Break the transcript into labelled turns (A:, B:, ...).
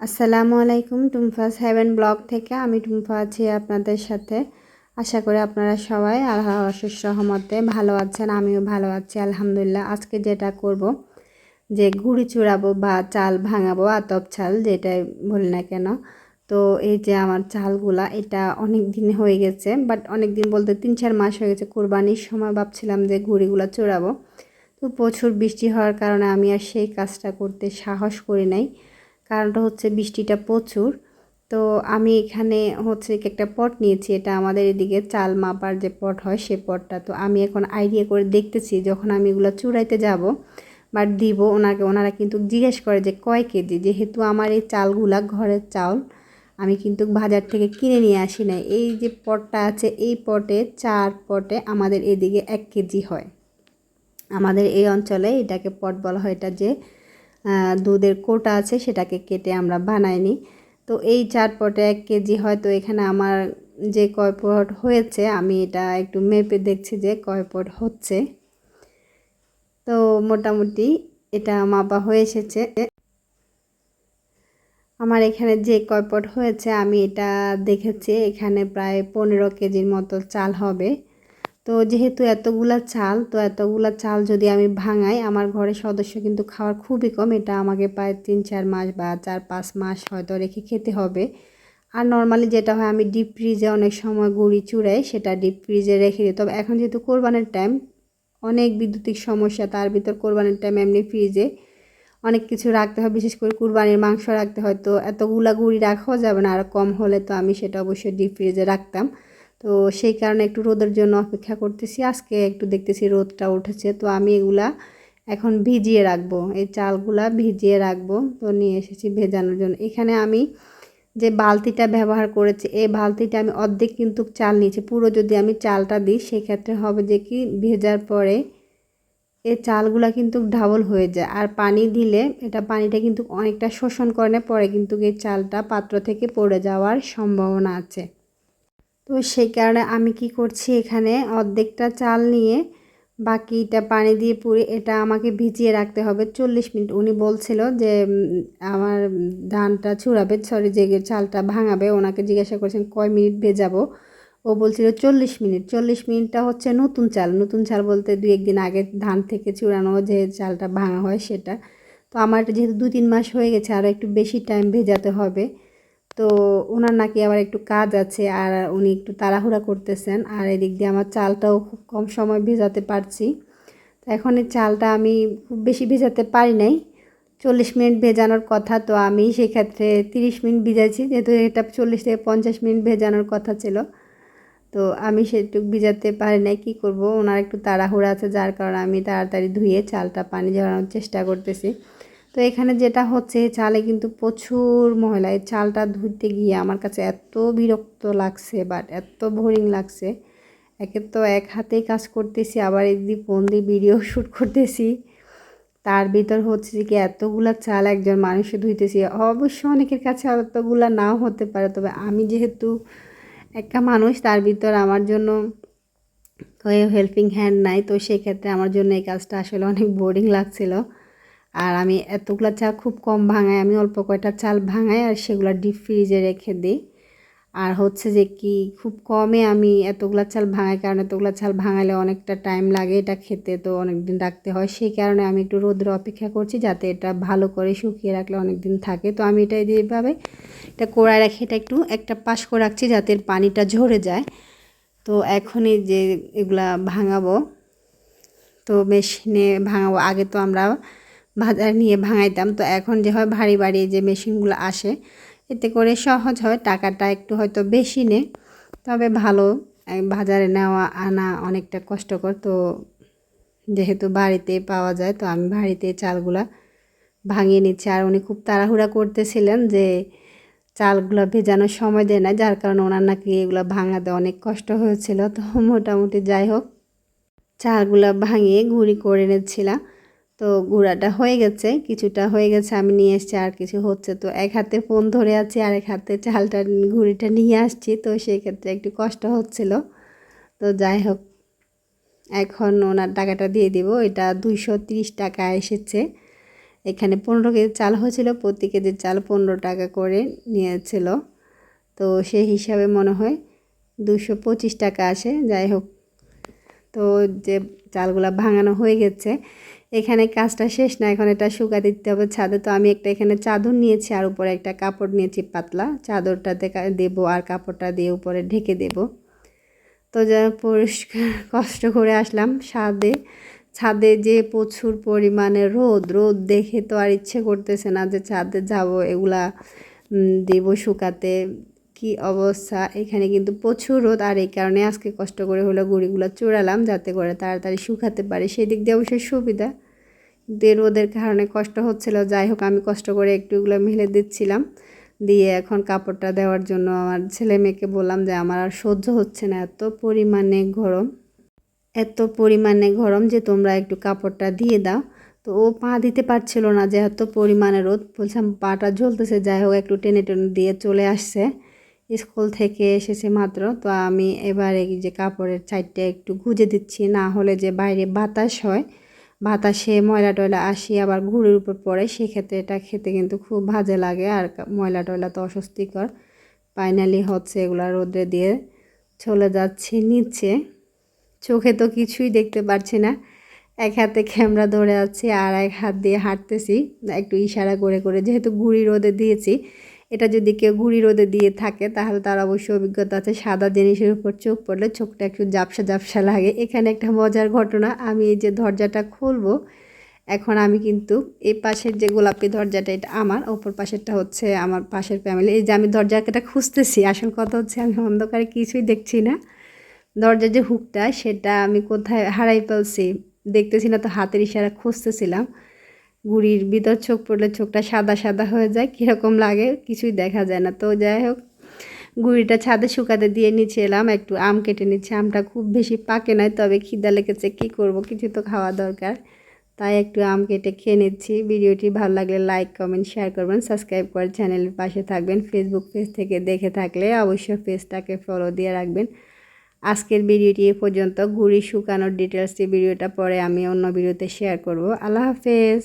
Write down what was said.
A: আসসালামু আলাইকুম, টুমফাস haven blog থেকে আমি টুমফা আছি আপনাদের সাথে। আশা করি আপনারা সবাই আল্লাহ অশেষ রহমতে ভালো আছেন, আমিও ভালো আছি, আলহামদুলিল্লাহ। আজকে যেটা করব, যে গুড়ি চুড়াবো বা চাল ভাঙাবো, আতপ চাল যেটাই বলি না কেন। তো এই যে আমার চালগুলা, এটা অনেক দিন হয়ে গেছে বাট অনেক দিন বলতে তিন চার মাস হয়ে গেছে। কোরবানির সময় ভাবছিলাম যে গুড়িগুলো চূড়াবো। তো প্রচুর বৃষ্টি হওয়ার কারণে আমি আর সেই কাজটা করতে সাহস করি নাই। কারণটা হচ্ছে বৃষ্টিটা প্রচুর। তো আমি এখানে হচ্ছে একটা পট নিয়েছি, এটা আমাদের এদিকে চাল মাপার যে পট হয় সে পটটা। তো আমি এখন আইডিয়া করে দেখতেছি যখন আমি এগুলো চুড়াইতে যাব বাট দিব ওনাকে, ওনারা কিন্তু জিজ্ঞেস করে যে কয় কেজি? যেহেতু আমার এই চালগুলা ঘরের চাউল আমি কিন্তু বাজার থেকে কিনে নিয়ে আসি না এই যে পটটা আছে, এই পটে চার পটে আমাদের এদিকে এক কেজি হয়। আমাদের এই অঞ্চলে এটাকে পট বলা হয়, এটা যে দুধের কোটা আছে, সেটাকে কেটে আমরা বানাই নিই। তো এই চার পটে এক কেজি হয়তো এখানে আমার যে কয়পট হয়েছে, আমি এটা একটু মেপে দেখছি যে কয়পট হচ্ছে। তো মোটামুটি এটা মাপা হয়ে এসেছে। আমার এখানে যে কয়পট হয়েছে, আমি এটা দেখেছি, এখানে প্রায় পনেরো কেজির মতো চাল হবে। তো যেহেতু এতগুলা চাল, তো এতগুলা চাল যদি আমি ভাঙাই, আমার ঘরের সদস্য কিন্তু খাওয়ার খুবই কম। এটা আমাকে প্রায় তিন, চার মাস বা চার, পাঁচ মাস হয়তো রেখে খেতে হবে। আর নর্মালি যেটা হয়, আমি ডিপ ফ্রিজে অনেক সময় গুঁড়ি চুড়াই সেটা ডিপ ফ্রিজে রেখে দিই। তবে এখন যেহেতু কোরবানের টাইম অনেক বিদ্যুতিক সমস্যা, তার ভিতর কোরবানের টাইম এমনি ফ্রিজে অনেক কিছু রাখতে হয়। বিশেষ করে কুরবানির মাংস রাখতে হয়। তো এতগুলা গুঁড়ি রাখাও যাবে না, আর কম হলে তো আমি সেটা অবশ্যই ডিপ ফ্রিজে রাখতাম। তো সেই কারণে একটু রোদের জন্য অপেক্ষা করতেছি। আজকে একটু দেখতেছি রোদটা উঠেছে। তো আমি এগুলা এখন ভিজিয়ে রাখব। এই চালগুলা ভিজিয়ে রাখব। তো নিয়ে এসেছি ভেজানোর জন্য। এখানে আমি যে বালতিটা ব্যবহার করেছি, এই বালতিটা আমি অর্ধেক কিন্তু চাল নিয়েছি। পুরো যদি আমি চালটা দিই, সেক্ষেত্রে হবে যে কি, ভেজার পরে এই চালগুলা কিন্তু ডাবল হয়ে যায়। আর পানি দিলে এটা পানিটা কিন্তু অনেকটা শোষণ করে পরে কিন্তু এই চালটা পাত্র থেকে পড়ে যাওয়ার সম্ভাবনা আছে। তো সেই কারণে আমি কি করছি এখানে অর্ধেকটা চাল নিয়ে বাকিটা পানি দিয়ে পুড়ে এটা আমাকে ভিজিয়ে রাখতে হবে। চল্লিশ মিনিট উনি বলছিল যে আমার ধানটা ছুড়াবে সরি যে চালটা ভাঙাবে, ওনাকে জিজ্ঞাসা করেছেন কয় মিনিট ভেজাবো। ও বলছিল চল্লিশ মিনিট। চল্লিশ মিনিটটা হচ্ছে নতুন চাল। নতুন চাল বলতে দু একদিন আগে ধান থেকে চুড়ানো যে চালটা ভাঙা হয় সেটা। তো আমার যেহেতু দু তিন মাস হয়ে গেছে আরও একটু বেশি টাইম ভেজাতে হবে। তো ওনার নাকি আবার একটু কাজ আছে আর উনি একটু তাড়াহুড়া করতেছেন আর এদিক দিয়ে আমার চালটাও খুব কম সময় ভেজাতে পারছি। তো এখন এই চালটা আমি খুব বেশি ভেজাতে পারি নাই। চল্লিশ মিনিট ভেজানোর কথা তো আমি সেক্ষেত্রে তিরিশ মিনিট ভিজাইছি, যেহেতু এটা চল্লিশ থেকে পঞ্চাশ মিনিট ভেজানোর কথা ছিল। তো আমি সেটুক ভিজাতে পারি নাই, কী করব? ওনার একটু তাড়াহুড়া আছে, যার কারণে আমি তাড়াতাড়ি ধুয়ে চালটা পানি ঝরানোর চেষ্টা করতেছি। তো এখানে যেটা হচ্ছে চালে কিন্তু প্রচুর ময়লা। এই চালটা ধুইতে গিয়ে আমার কাছে এত বিরক্ত লাগছে বাট এত বোরিং লাগছে। একে তো এক হাতেই কাজ করতেছি, আবার এদিকে ফোন দিয়ে ভিডিও শ্যুট করতেছি। তার ভিতর হচ্ছে যে কি এতগুলা চাল একজন মানুষে ধুইতেছি। অবশ্য অনেকের কাছে অতগুলা নাও হতে পারে, তবে আমি যেহেতু একটা মানুষ, তার ভিতর আমার জন্য হেল্পিং হ্যান্ড নাই। তো সেক্ষেত্রে আমার জন্য এই কাজটা আসলে অনেক বোরিং লাগছিল। আর আমি এতগুলো চাল খুব কম ভাঙাই, আমি অল্প কয়টা চাল ভাঙাই আর সেগুলো ডিপ ফ্রিজে রেখে দিই। আর হচ্ছে যে কি, খুব কমে আমি এতগুলো চাল ভাঙাই, কারণ এতগুলো চাল ভাঙালে অনেকটা টাইম লাগে এটা খেতে, তো অনেক দিন রাখতে হয়। সেই কারণে আমি একটু রোদ্র অপেক্ষা করছি যাতে এটা ভালো করে শুকিয়ে রাখলে অনেক দিন থাকে। তো আমি এটা এইভাবে এটা কোড়ায় রাখি এটা একটু একটা পাশ করে রাখছি যাতে পানিটা ঝরে যায়। তো এখনই যে এগুলা ভাঙাবো, তো মেশিনে ভাঙাবো। আগে তো আমরা বাজার নিয়ে ভাঙাইতাম। তো এখন যে হয় ভারী ভারী যে মেশিনগুলো আসে, এতে করে সহজ হয়, টাকাটা একটু হয়তো বেশি নে। তবে ভালো বাজারে নেওয়া, আনা অনেকটা কষ্টকর। তো যেহেতু বাড়িতে পাওয়া যায়, তো আমি বাড়িতে চালগুলা ভাঙিয়ে নিচ্ছি। আর উনি খুব তাড়াহুড়া করতেছিলেন যে চালগুলো ভেজানোর সময় দেয় না যার কারণে ওনার নাকি এগুলো ভাঙাতে অনেক কষ্ট হয়েছিল। তো মোটামুটি যাই হোক, চালগুলো ভাঙিয়ে ঘুরি করে নিচ্ছিলাম তো গুঁড়াটা হয়ে গেছে, কিছুটা হয়ে গেছে, আমি নিয়ে এসছি, আর কিছু হচ্ছে। তো এক হাতে ফোন ধরে আছি, আর এক হাতে চালটা, ঘুড়িটা নিয়ে আসছি। তো সেই ক্ষেত্রে একটু কষ্ট হচ্ছিল। তো যাই হোক, এখন ওনার টাকাটা দিয়ে দিব। এটা দুইশো টাকা এসেছে। এখানে পনেরো কেজি চাল হয়েছিল, প্রতি কেজির চাল পনেরো টাকা করে নিয়েছিল। তো সেই হিসাবে মনে হয় দুশো পঁচিশ টাকা আসে। যাই হোক তো যে চালগুলা ভাঙানো হয়ে গেছে, এখানে কাজটা শেষ না, এখন এটা শুকা দিতে হবে ছাদে। তো আমি একটা এখানে চাদর নিয়েছি আর উপরে একটা কাপড় নিয়েছি পাতলা। চাদরটাতে দেবো আর কাপড়টা দিয়ে উপরে ঢেকে দেব। তো যা পরিষ্কার, কষ্ট করে আসলাম ছাদে। ছাদে যে প্রচুর পরিমাণে রোদ রোদ দেখে তো আর ইচ্ছে করতেছে না যে ছাদে যাব, এগুলা দেব শুকাতে। কি অবস্থা? এখানে কিন্তু প্রচুর রোদ আর এই কারণে আজকে কষ্ট করে হলো গুঁড়িগুলো চূড়ালাম যাতে করে তাড়াতাড়ি শুকাতে পারে। সেই দিক দিয়ে অবশ্যই সুবিধা। কিন্তু রোদের কারণে কষ্ট হচ্ছিল। যাই হোক, আমি কষ্ট করে একটু এগুলো মেলে দিচ্ছিলাম। দিয়ে এখন কাপড়টা দেওয়ার জন্য আমার ছেলে মেয়েকে বললাম যে আমার আর সহ্য হচ্ছে না। এত পরিমাণে গরম, এত পরিমাণে গরম যে তোমরা একটু কাপড়টা দিয়ে দাও। তো ও পা দিতে পারছিল না যে এত পরিমাণে রোদ। বলছিলাম পাটা জ্বলতেছে। যাই হোক, একটু টেনে টেনে দিয়ে চলে আসছে। স্কুল থেকে এসেছে মাত্র। তো আমি এবার এই যে কাপড়ের সাইডটা একটু গুজে দিচ্ছি, না হলে যে বাইরে বাতাস হয়, বাতাসে ময়লা টয়লা আসি, আবার ঘুড়ির উপর পড়ে, সেক্ষেত্রে এটা খেতে কিন্তু খুব ভাজে লাগে। আর ময়লা টয়লা তো অস্বস্তিকর। ফাইনালি হচ্ছে এগুলো রোদে দিয়ে চলে যাচ্ছে নিচে। চোখে তো কিছুই দেখতে পারছি না। এক হাতে ক্যামেরা ধরে আছি, আর এক হাত দিয়ে হাঁটতেছি। একটু ইশারা করে করে যেহেতু ঘুড়ি রোদে দিয়েছি এটা যদি কেউ ঘুড়ি রোদে দিয়ে থাকে, তাহলে তার অবশ্যই অভিজ্ঞতা আছে। সাদা জিনিসের উপর চোখ পড়লে চোখটা একটু জাপসা জাপসা লাগে। এখানে একটা মজার ঘটনা, আমি এই যে দরজাটা খুলবো, এখন আমি কিন্তু এই পাশের যে গোলাপি দরজাটা, এটা আমার, ওপর পাশেরটা হচ্ছে আমার পাশের ফ্যামিলি এই যে আমি দরজাটা খুঁজতেছি, আসল কথা হচ্ছে আমি অন্ধকারে কিছুই দেখছি না। দরজার যে হুকটা, সেটা আমি কোথায় হারাই ফেলছি, দেখতেছি না, তো হাতের ইশারা খুঁজতেছিলাম। গুড়ির ভিতর চোখ পড়লে চোখটা সাদা সাদা হয়ে যায়, কীরকম লাগে কিছুই দেখা যায় না। তো যাই হোক, গুড়িটা ছাদে শুকাতে দিয়ে নিচে এলাম, একটু আম কেটে নিচ্ছে। আমটা খুব বেশি পাকে নাই, তবে খিদা লেগেছে, কী করব? কিছু তো খাওয়া দরকার। তাই একটু আম কেটে খেয়ে নিচ্ছি। ভিডিওটি ভালো লাগলে লাইক কমেন্ট শেয়ার করবেন সাবস্ক্রাইব করে চ্যানেলের পাশে থাকবেন। ফেসবুক পেজ থেকে দেখে থাকলে অবশ্যই পেজটাকে ফলো দিয়ে রাখবেন। আজকের ভিডিওটি এ পর্যন্ত। ঘুড়ি শুকানোর ডিটেলসটি ভিডিওটা পরে আমি অন্য ভিডিওতে শেয়ার করব। আল্লাহ হাফেজ!